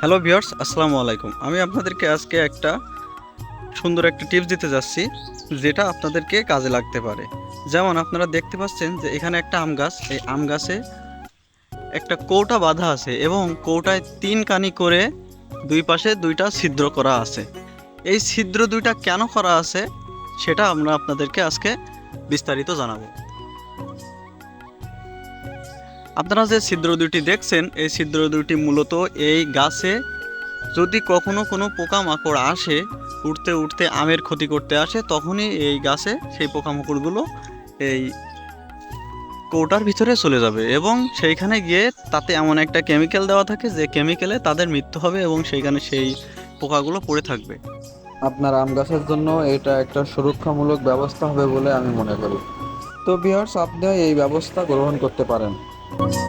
Hello viewers আসসালামু আলাইকুম। আমি আপনাদেরকে আজকে একটা সুন্দর একটা টিপস দিতে যাচ্ছি, যেটা আপনাদেরকে কাজে লাগতে পারে। যেমন আপনারা দেখতে পাচ্ছেন যে এখানে একটা আম গাছ, এই আম গাছে একটা কৌটা বাঁধা আছে এবং কৌটায় তিন কানি করে দুই পাশে দুইটা ছিদ্র করা আছে। এই ছিদ্র দুইটা কেন করা আছে, সেটা আমরা আপনাদেরকে আজকে বিস্তারিত জানাব। আপনারা যে ছিদ্র দুটি দেখছেন, এই ছিদ্র দুটি মূলত এই গাছে যদি কখনো কোনো পোকামাকড় আসে উঠতে উঠতে আমের ক্ষতি করতে আসে, তখনই এই গাছে সেই পোকামাকড়গুলো এই কৌটার ভিতরে চলে যাবে এবং সেইখানে গিয়ে তাতে এমন একটা কেমিক্যাল দেওয়া থাকে যে কেমিক্যালে তাদের মৃত্যু হবে এবং সেইখানে সেই পোকাগুলো পড়ে থাকবে। আপনার আম গাছের জন্য এটা একটা সুরক্ষামূলক ব্যবস্থা হবে বলে আমি মনে করি। তো বিহার্স আপনি এই ব্যবস্থা গ্রহণ করতে পারেন। Thank you.